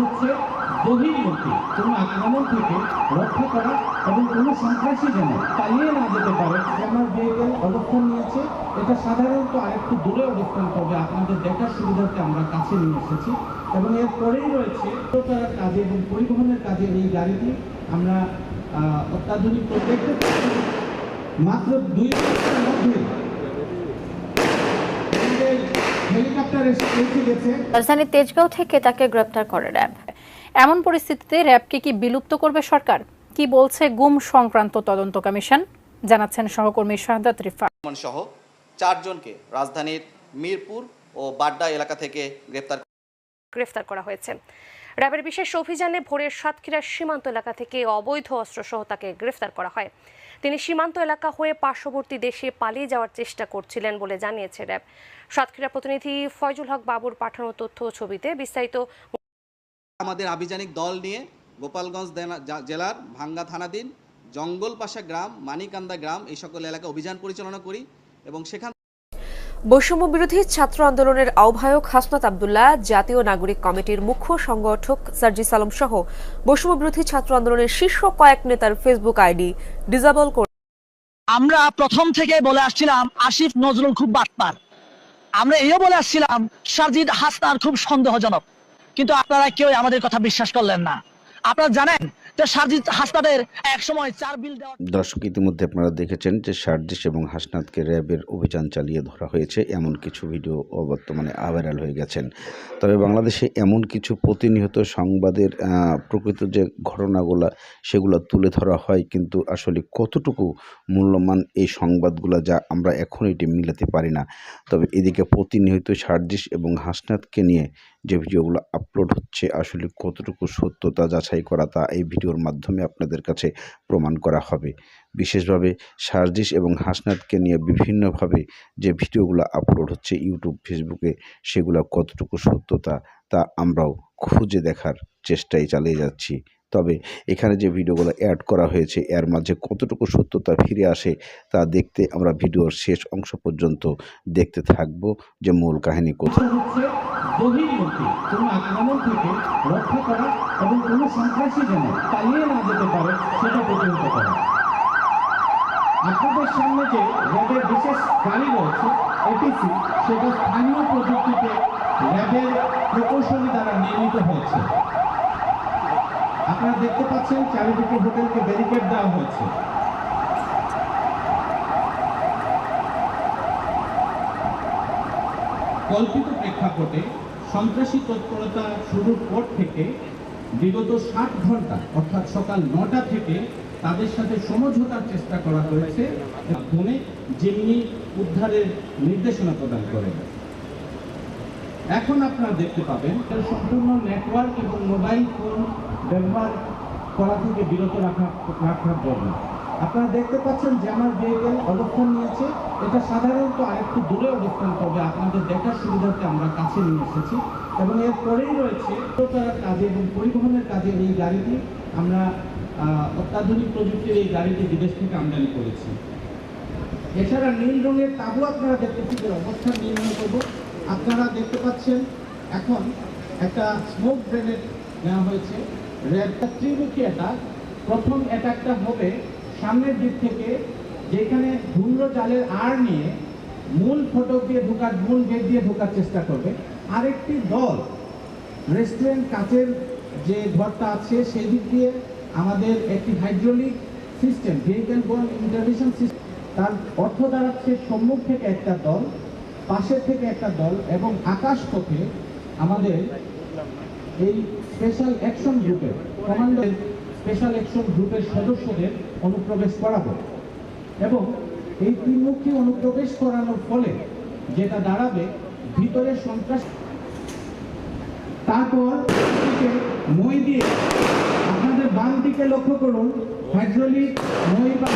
হচ্ছে বহির্মুখী কোনো আক্রমণ থেকে রক্ষা করা এবং কোনো সন্ত্রাসী যেন পালিয়ে না যেতে পারে আমার ভেহিকেল অবস্থান নিয়েছে। এটা সাধারণত আরেকটু দূরে অবস্থান করবে। আপনাদের দেখার সুবিধার্থে আমরা কাছে নিয়ে এসেছি। এবং এর পরেই রয়েছে করার কাজে এবং পরিবহনের কাজে এই গাড়িটি আমরা অত্যাধুনিক পাচ্ছি মাত্র দুই মধ্যে আমাদের হেলিকপ্টার এসে পৌঁছে গেছে রাজধানীর তেজগাঁও থেকে তাকে গ্রেপ্তার করে র্যাব। এমন পরিস্থিতিতে র্যাবকে কি বিলুপ্ত করবে সরকার? কি বলছে গুম সংক্রান্ত তদন্ত কমিশন? জানাচ্ছেন সহকর্মী শাহাদাত রিফা সহ চারজনকে রাজধানীর মিরপুর ও বাড্ডা এলাকা থেকে গ্রেপ্তার গ্রেফতার করা হয়েছে। র্যাবের বিশেষ অভিযানে ভোরের সাতক্ষীরার সীমান্ত এলাকা থেকে অবৈধ অস্ত্রসহ তাকে গ্রেফতার করা হয়। তিনি সীমান্ত এলাকা হয়ে পার্শ্ববর্তী দেশে পালিয়ে যাওয়ার চেষ্টা করছিলেন বলে জানিয়েছে র্যাব। সাতক্ষীরা প্রতিনিধি ফয়জুল হক বাবুর পাঠানো তথ্য ছবিতে বিস্তারিত আমাদের আভিযানিক দল নিয়ে গোপালগঞ্জ জেলার ভাঙ্গা থানাধীন জঙ্গলপাশা গ্রাম, মানিকান্দা গ্রাম এই সকল এলাকা অভিযান পরিচালনা করি এবং সেখান বৈষম্য বিরোধী ছাত্র আন্দোলনের আহ্বায়ক হাসনাত আবদুল্লাহ, জাতীয় নাগরিক কমিটির মুখ্য সংগঠক সার্জিস আলম সহ বৈষম্য বিরোধী ছাত্র আন্দোলনের শীর্ষ কয়েক নেতার ফেসবুক আইডি ডিজাবল করে আমরা প্রথম থেকে বলে আসছিলাম, আসিফ নজরুল খুব বাটপার। আমরা এও বলে আসছিলাম, সারজিদ হাসনার খুব সন্দেহজনক। কিন্তু আপনারা কেউ আমাদের কথা বিশ্বাস করলেন না। আপনারা জানেন যে সারজিদ হাসনাদের এক সময় চার বিল দেওয়া দর্শক, ইতিমধ্যে আপনারা দেখেছেন যে সার্জিস এবং হাসনাতকে র্যাবের অভিযান চালিয়ে ধরা হয়েছে। এমন কিছু ভিডিও বর্তমানে ভাইরাল হয়ে গেছেন। তবে বাংলাদেশে এমন কিছু প্রতিনিয়ত সংবাদের প্রকৃত যে ঘটনাগুলো, সেগুলো তুলে ধরা হয়, কিন্তু আসলে কতটুকু মূল্যমান এই সংবাদগুলো যা আমরা এখন এটি মিলাতে পারি না। তবে এদিকে প্রতিনিয়ত সার্জিস এবং হাসনাতকে নিয়ে যে ভিডিওগুলো আপলোড হচ্ছে, আসলে কতটুকু সত্যতা যাচাই করা তা এই ভিডিওর মাধ্যমে আপনাদের কাছে প্রমাণ করা হবে। বিশেষভাবে সার্জিস এবং হাসনাতকে নিয়ে বিভিন্নভাবে যে ভিডিওগুলো আপলোড হচ্ছে ইউটিউব, ফেসবুকে, সেগুলো কতটুকু সত্যতা তা আমরাও খুঁজে দেখার চেষ্টাই চালিয়ে যাচ্ছি। তবে এখানে যে ভিডিওগুলো অ্যাড করা হয়েছে, এর মাঝে কতটুকু সত্যতা ফিরে আসে তা দেখতে আমরা ভিডিওর শেষ অংশ পর্যন্ত দেখতে থাকব যে মূল কাহিনী কোথায়। সেটা স্থানীয় প্রযুক্তিতে র্যাবের প্রকৌশলী দ্বারা নির্মিত হয়েছে। আপনারা দেখতে পাচ্ছেন চারিদিকে হোটেলকে ব্যারিকেড দেওয়া হয়েছে। কল্পিত প্রেক্ষাপটে সন্ত্রাসী তৎপরতা শুরুর পর থেকে বিগত ষাট ঘণ্টা, অর্থাৎ সকাল নটা থেকে তাদের সাথে সমঝোতার চেষ্টা করা হয়েছে। মাধ্যমে যেমনি উদ্ধারের নির্দেশনা প্রদান করে এখন আপনারা দেখতে পাবেন এর সম্পূর্ণ নেটওয়ার্ক এবং মোবাইল ফোন ব্যবহার করা থেকে বিরত রাখা, রাখার জন্য। আপনারা দেখতে পাচ্ছেন যে আমার ভেহিকেল অবস্থান নিয়েছে। এটা সাধারণত আরেকটু দূরে অবস্থান করবে আপনাদের দেখার সুবিধার্থে আমরা কাছে নিয়ে এসেছি। এবং এর পরেই রয়েছে করার কাজে এবং পরিবহনের কাজে এই গাড়িটি। আমরা অত্যাধুনিক প্রযুক্তির এই গাড়িটি বিদেশ থেকে আমদানি করেছি। এছাড়া নীল রঙের তাবু আপনারা দেখতে পাচ্ছেন অবস্থান নির্ণয় করব। আপনারা দেখতে পাচ্ছেন, এখন একটা স্মোক গ্রেনেড নেওয়া হয়েছে। রেডটা ত্রিমুখী অ্যাটাক প্রথম অ্যাটাকটা হবে সামনের দিক থেকে, যেখানে ধূম্র জালের আর নিয়ে মূল ফটক দিয়ে ঢোকার, মূল গেট দিয়ে ঢোকার চেষ্টা করবে। আরেকটি দল রেস্টুরেন্ট কাচের যে ঘরটা আছে, সেই দিক দিয়ে আমাদের একটি hydraulic system vehicle borne intervention system তার অর্থ দাঁড়াচ্ছে সম্মুখ থেকে একটা দল। পাশের থেকে একটা দল এবং আকাশ পথে আমাদের এই স্পেশাল অ্যাকশন গ্রুপের কমান্ডার স্পেশাল অ্যাকশন গ্রুপের সদস্যদের অনুপ্রবেশ করাবো। এবং এই ত্রিমুখী অনুপ্রবেশ করানোর ফলে যেটা দাঁড়াবে ভিতরে সন্ত্রাস তারপর মই দিয়ে আপনাদের বাম দিকে লক্ষ্য করুন হাইড্রোলিক মই বা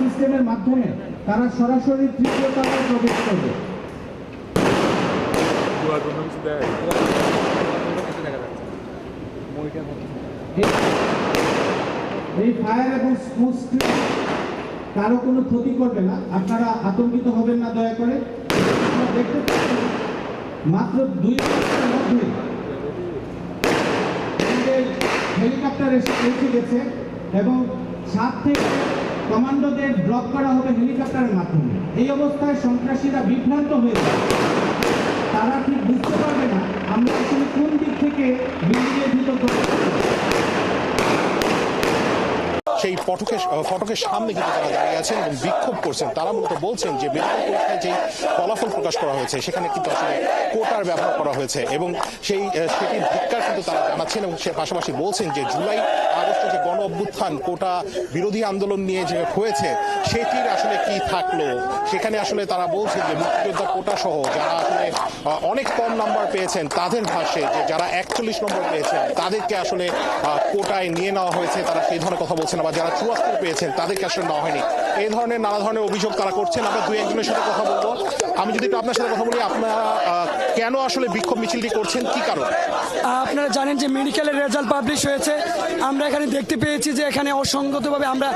সিস্টেমের মাধ্যমে তারা সরাসরি তৃতীয় তলায় প্রবেশ করবে। এই- ফায়ার কারও কোনো ক্ষতি করবে না। আপনারা আতঙ্কিত হবেন না, দয়া করে। মাত্র দুই হেলিকপ্টার এসে পৌঁছে গেছে এবং সাত থেকে কমান্ডোদের ব্লক করা হবে হেলিকপ্টারের মাধ্যমে। এই অবস্থায় সন্ত্রাসীরা বিভ্রান্ত হয়ে যায়। তারা ঠিক বুঝতে পারবে না আমরা আসলে কোন দিক থেকে বিল্ডিংয়ের ভিতর। সেই ফটকের ফটকের সামনে কিন্তু তারা দাঁড়িয়ে আছেন এবং বিক্ষোভ করছেন। তারা মূলত বলছেন যে মেডিকেল পরীক্ষায় যে ফলাফল প্রকাশ করা হয়েছে, সেখানে কিন্তু আসলে কোটার ব্যবহার করা হয়েছে এবং সেই সেটির ধিক্কার কিন্তু তারা জানাচ্ছেন এবং সে পাশাপাশি বলছেন যে, জুলাই আগস্টে যে গণ অভ্যুত্থান, কোটা বিরোধী আন্দোলন নিয়ে যে হয়েছে, সেটির আসলে কি থাকল? সেখানে আসলে তারা বলছেন যে, মুক্তিযোদ্ধা কোটা সহ যারা আসলে অনেক কম নাম্বার পেয়েছেন, তাদের ভাষে যে, যারা একচল্লিশ নম্বর পেয়েছেন, তাদেরকে আসলে কোটায় নিয়ে নেওয়া হয়েছে, তারা সেই ধরনের কথা বলছেন। আবার যারা চুয়াত্তর পেয়েছেন, তাদেরকে আসলে নেওয়া হয়নি। এই ধরনের নানা ধরনের অভিযোগ তারা করছেন। আমরা দুই একজনের সাথে কথা বলব। আমি যদি একটু আপনার সাথে কথা বলি, আপনারা কেন আসলে বিক্ষোভ মিছিলটি করছেন? কি কারণ? আপনারা জানেন যে মেডিকেলের রেজাল্ট পাবলিশ হয়েছে। আমরা এখানে দেখতে পেয়েছি যে এখানে অসঙ্গতভাবে আমরা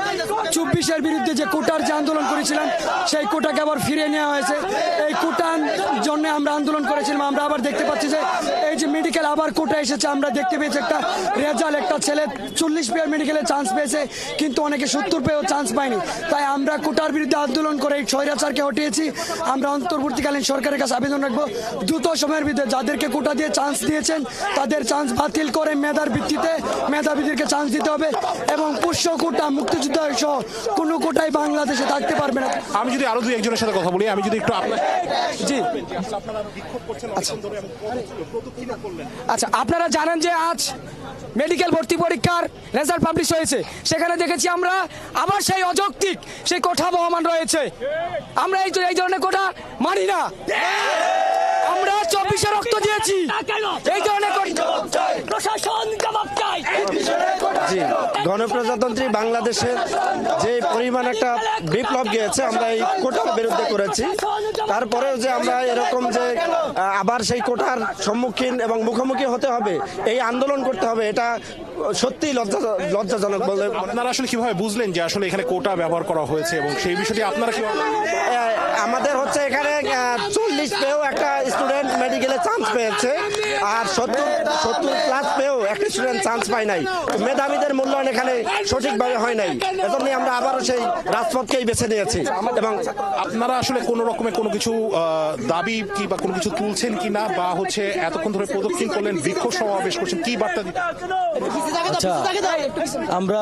চব্বিশের বিরুদ্ধে যে কোটার যে আন্দোলন করেছিলাম, সেই কোটাকে আবার ফিরিয়ে নেওয়া হয়েছে। এই কোটার জন্য আমরা আন্দোলন করেছিলাম। আমরা আবার দেখতে পাচ্ছি যে যে মেডিকেল আবার কোটা এসেছে আমরা দেখতে পেয়েছি একটা রেজাল্ট একটা ছেলে চল্লিশ পেয়ার মেডিকেলে চান্স পেয়েছে কিন্তু অনেকে সত্তর পেয়েও চান্স পায়নি। তাই আমরা কোটার বিরুদ্ধে আন্দোলন করে এই স্বৈরাচারকে হটিয়েছি। আমরা অন্তর্বর্তীকালীন সরকারের কাছে আবেদন রাখব দ্রুত সময়ের ভিতরে যাদেরকে কোটা দিয়ে চান্স দিয়েছেন তাদের চান্স বাতিল করে মেধার ভিত্তিতে মেধাবীদেরকে চান্স দিতে হবে এবং পুষ্য কোটা মুক্তিযুদ্ধ সহ কোনো কোটাই বাংলাদেশে থাকতে পারবে না। আমি যদি আরও দুই একজনের সাথে কথা বলি আমি যদি একটু আপনার জি। আপনারা আচ্ছা আপনারা জানেন যে আজ মেডিকেল ভর্তি পরীক্ষার রেজাল্ট পাবলিশ হয়েছে। সেখানে দেখেছি আমরা আবার সেই অযৌক্তিক সেই কোঠা বহমান রয়েছে। আমরা এই এই ধরনের কোঠা মানি না। আমরা চব্বিশে রক্ত দিয়েছি। এই ধরনের প্রশাসন জি গণপ্রজাতন্ত্রী বাংলাদেশের যে পরিমাণ একটা বিপ্লব গিয়েছে আমরা এই কোটার বিরুদ্ধে করেছি। তারপরেও যে আমরা এরকম যে আবার সেই কোটার সম্মুখীন এবং মুখোমুখি হতে হবে এই আন্দোলন করতে হবে এটা সত্যি লজ্জা লজ্জাজনক বলে আপনারা আসলে কীভাবে বুঝলেন যে আসলে এখানে কোটা ব্যবহার করা হয়েছে এবং সেই বিষয়টি আপনারা আহ, আমাদের হচ্ছে এখানে চল্লিশ পেয়েও একটা স্টুডেন্ট মেডিকেলে চান্স পেয়েছে। আর সত্তর সত্তর প্লাস পেয়েও একটা স্টুডেন্ট চান্স পায় নাই। মেধাবীদের মূল্যায়ন এখানে সঠিকভাবে হয় নাই। এজন্য আমরা আবারও সেই রাজপথকেই বেছে নিয়েছি। এবং আপনারা আসলে কোনো রকমের কোনো কিছু আহ, দাবি কি বা কোনো কিছু তুলছেন কি না? বা হচ্ছে এতক্ষণ ধরে প্রদক্ষিণ করলেন বিক্ষোভ সমাবেশ করছেন কি বার্তা আচ্ছা আমরা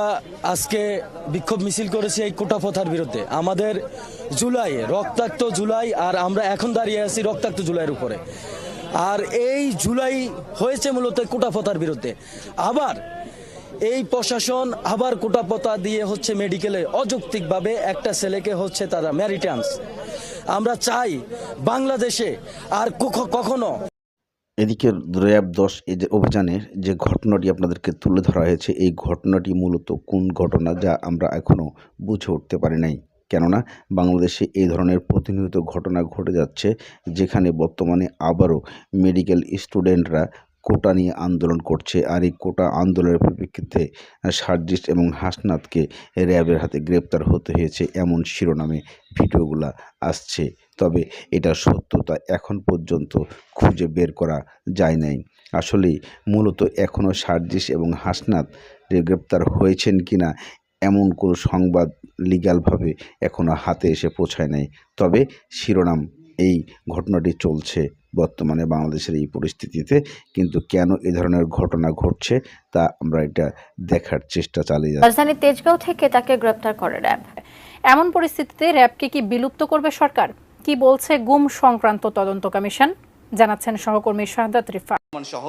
আজকে বিক্ষোভ মিছিল করেছি এই কোটা প্রথার বিরুদ্ধে। আমাদের জুলাই রক্তাক্ত জুলাই আর আমরা এখন দাঁড়িয়ে আছি রক্তাক্ত জুলাইয়ের উপরে। আর এই জুলাই হয়েছে মূলত কোটা প্রথার বিরুদ্ধে। আবার এই প্রশাসন আবার কোটা প্রথা দিয়ে হচ্ছে মেডিকেলে অযৌক্তিকভাবে একটা ছেলেকে হচ্ছে তারা ম্যারিটান্স আমরা চাই বাংলাদেশে আর কখ- কখনো এদিকে র্যাব দশ এই যে অভিযানের যে ঘটনাটি আপনাদেরকে তুলে ধরা হয়েছে, এই ঘটনাটি মূলত কোন ঘটনা যা আমরা এখনও বুঝে উঠতে পারি নাই? কেননা বাংলাদেশে এই ধরনের প্রতিনিয়ত ঘটনা ঘটে যাচ্ছে, যেখানে বর্তমানে আবারও মেডিকেল স্টুডেন্টরা কোটা নিয়ে আন্দোলন করছে। আর এই কোটা আন্দোলনের পরিপ্রেক্ষিতে সার্জিস এবং হাসনাতকে র্যাবের হাতে গ্রেপ্তার হতে হয়েছে এমন শিরোনামে ভিডিওগুলা আসছে। তবে এটা সত্যতা এখন পর্যন্ত খুঁজে বের করা যায় নাই। আসলেই মূলত এখনও সার্জিস এবং হাসনাত গ্রেপ্তার হয়েছেন কিনা এমন কোনো সংবাদ লিগ্যালভাবে এখনও হাতে এসে পৌঁছায় নাই। তবে শিরোনাম এই ঘটনাটি চলছে বর্তমানে বাংলাদেশের এই পরিস্থিতিতে। কিন্তু কেন এ ধরনের ঘটনা ঘটছে তা আমরা এটা দেখার চেষ্টা চালিয়ে যাচ্ছি। রাজধানীর তেজগাঁও থেকে তাকে গ্রেপ্তার করে র্যাব। এমন পরিস্থিতিতে র্যাবকে কি বিলুপ্ত করবে সরকার? কি বলছে গুম সংক্রান্ত তদন্ত কমিশন? জানাচ্ছেন সহকর্মী শাহাদাত রিফা সহ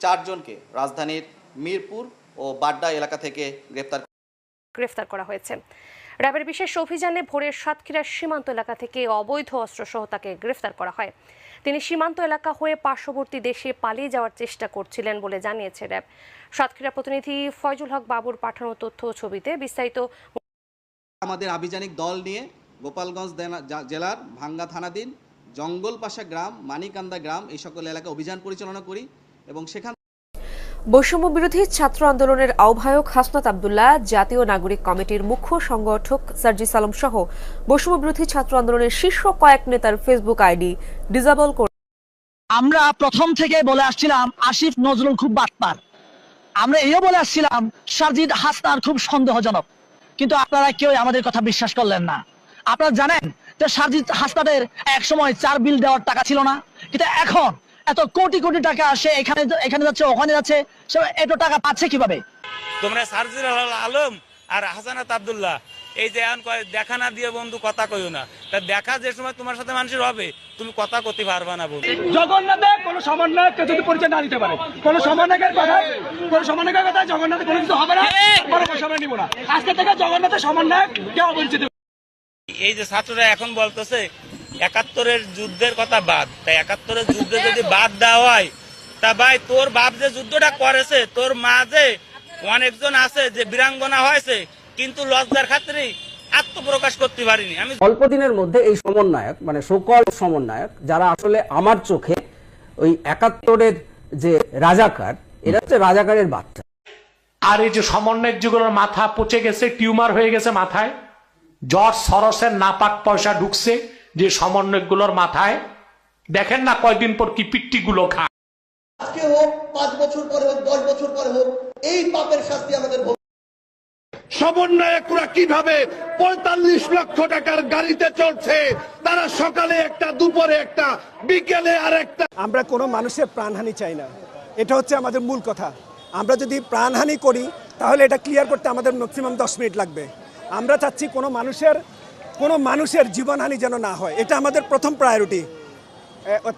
চারজনকে রাজধানীর মিরপুর ও বাড্ডা এলাকা থেকে গ্রেপ্তার গ্রেফতার করা হয়েছে। র্যাবের বিশেষ অভিযানে ভোরের সাতক্ষীরার সীমান্ত এলাকা থেকে অবৈধ অস্ত্রসহ তাকে গ্রেফতার করা হয়। তিনি সীমান্ত এলাকা হয়ে পার্শ্ববর্তী দেশে পালিয়ে যাওয়ার চেষ্টা করছিলেন বলে জানিয়েছে র্যাব। সাতক্ষীরা প্রতিনিধি ফয়জুল হক বাবুর পাঠানো তথ্য ছবিতে বিস্তারিত আমাদের আভিযানিক দল নিয়ে গোপালগঞ্জ জেলার ভাঙ্গা থানাধীন জঙ্গলপাশা গ্রাম, মানিকান্দা গ্রাম এই সকল এলাকায় অভিযান পরিচালনা করি এবং সেখান বৈষম্য বিরোধী ছাত্র আন্দোলনের আহ্বায়ক হাসনাত আবদুল্লাহ, জাতীয় নাগরিক কমিটির মুখ্য সংগঠক সার্জিস আলম সহ বৈষম্য বিরোধী ছাত্র আন্দোলনের শীর্ষ কয়েক নেতার ফেসবুক আইডি ডিজাবল করে আমরা প্রথম থেকে বলে আসছিলাম আসিফ নজরুল খুব বাটপার। আমরা এইও বলে আসছিলাম সারজিদ হাসনার খুব সন্দেহজনক। কিন্তু আপনারা কেউ আমাদের কথা বিশ্বাস করলেন না। আপনারা জানেন যে সারজিদ হাসনাদের এক সময় চার বিল দেওয়ার টাকা ছিল না। কিন্তু এখন এত কোটি কোটি টাকা সে এখানে এখানে যাচ্ছে ওখানে যাচ্ছে সে এত টাকা পাচ্ছে কীভাবে? তোমরা সার্জির আলম আর হাসানাত আব্দুল্লাহ এই যে এখন কয় দেখা না দিয়ে বন্ধু কথা কইও না। তা দেখা যে সময় তোমার সাথে মানুষের হবে তুমি কথা করতে পারবা না বন্ধু। জগন্নাথে কোনো সমন্বয়ককে যদি পরিচয় না দিতে পারে কোনো সমন্বয়কের কথা কোনো সমন্বয়কের কথা জগন্নাথে কোনো কিছু হবে না কোনো সময় নিব না। আজকে থেকে জগন্নাথের সমন্বয়ক অপরিচিত এই যে ছাত্ররা এখন বলতেছে একাত্তরের যুদ্ধের কথা বাদ। তাই একাত্তরের যুদ্ধে যদি বাদ দেওয়া হয় তা ভাই তোর বাপ যে যুদ্ধটা করেছে তোর মা যে অনেকজন আছে যে বীরাঙ্গনা হয়েছে কিন্তু লজ্জার খাতিরে আত্মপ্রকাশ করতে পারিনি। আমি অল্প দিনের মধ্যে এই সমন্বয়ক মানে সকল সমন্বয়ক যারা আসলে আমার চোখে ওই একাত্তরের যে রাজাকার এরা হচ্ছে রাজাকারের বাচ্চা। আর এই যে সমন্বয়ক যেগুলোর মাথা পচে গেছে টিউমার হয়ে গেছে মাথায় জর্জ সরসের নাপাক পয়সা ঢুকছে যে সমন্বয়কগুলোর মাথায় দেখেন না কয়দিন পর কি পিট্টি গুলো খায়। আজকে হোক পাঁচ বছর পরে হোক দশ বছর পরে হোক এই পাপের শাস্তি আমাদের ভোগ সমন্বয়করা কীভাবে পঁয়তাল্লিশ লক্ষ টাকার গাড়িতে চলছে তারা সকালে একটা দুপুরে একটা বিকেলে আর একটা আমরা কোনো মানুষের প্রাণহানি চাই না। এটা হচ্ছে আমাদের মূল কথা। আমরা যদি প্রাণহানি করি তাহলে এটা ক্লিয়ার করতে আমাদের ম্যাক্সিমাম দশ মিনিট লাগবে। আমরা চাচ্ছি কোনো মানুষের কোনো মানুষের জীবনহানি যেন না হয়, এটা আমাদের প্রথম প্রায়োরিটি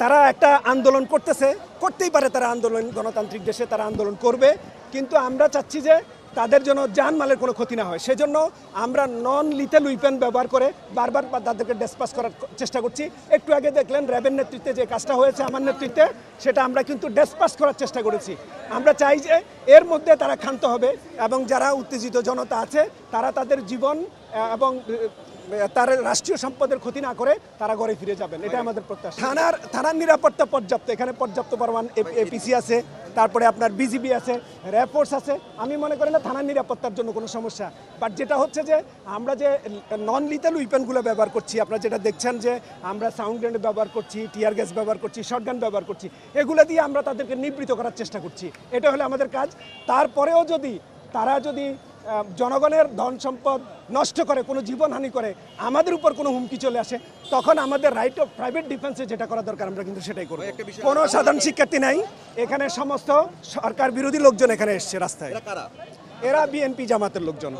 তারা একটা আন্দোলন করতেছে, করতেই পারে তারা আন্দোলন, গণতান্ত্রিক দেশে তারা আন্দোলন করবে, কিন্তু আমরা চাচ্ছি যে তাদের জন্য জানমালের কোনো ক্ষতি না হয়। সেজন্য আমরা নন লিথেল উইপেন ব্যবহার করে বারবার তাদেরকে ডিসপাস করার চেষ্টা করছি। একটু আগে দেখলেন র্যাবের নেতৃত্বে যে কাজটা হয়েছে আমার নেতৃত্বে, সেটা আমরা কিন্তু ডিসপাস করার চেষ্টা করেছি। আমরা চাই যে এর মধ্যে তারা ক্ষান্ত হবে এবং যারা উত্তেজিত জনতা আছে, তারা তাদের জীবন এবং তার রাষ্ট্রীয় সম্পদের ক্ষতি না করে তারা ঘরে ফিরে যাবেন। এটা আমাদের প্রত্যাশা। থানার থানার নিরাপত্তা পর্যাপ্ত। এখানে পর্যাপ্ত পরিমাণ এপিসি আছে তারপরে আপনার বিজিবি আছে র্যাব ফোর্স আছে। আমি মনে করি না থানার নিরাপত্তার জন্য কোনো সমস্যা। বাট যেটা হচ্ছে যে আমরা যে নন লিথাল উইপেনগুলো ব্যবহার করছি আপনারা যেটা দেখছেন যে আমরা সাউন্ড গ্রেনেড ব্যবহার করছি টিয়ার গ্যাস ব্যবহার করছি শর্টগান ব্যবহার করছি এগুলো দিয়ে আমরা তাদেরকে নিবৃত করার চেষ্টা করছি। এটা হলো আমাদের কাজ। তারপরেও যদি তারা যদি জনগণের ধন সম্পদ নষ্ট করে কোনো জীবনহানি করে আমাদের উপর কোনো হুমকি চলে আসে তখন আমাদের রাইট অফ প্রাইভেট ডিফেন্সে যেটা করা দরকার আমরা কিন্তু সেটাই করব। কোনো সাধারণ শিক্ষার্থী নাই এখানে সমস্ত সরকার বিরোধী লোকজন এখানে এসছে রাস্তায়। এরা বিএনপি জামাতের লোকজন।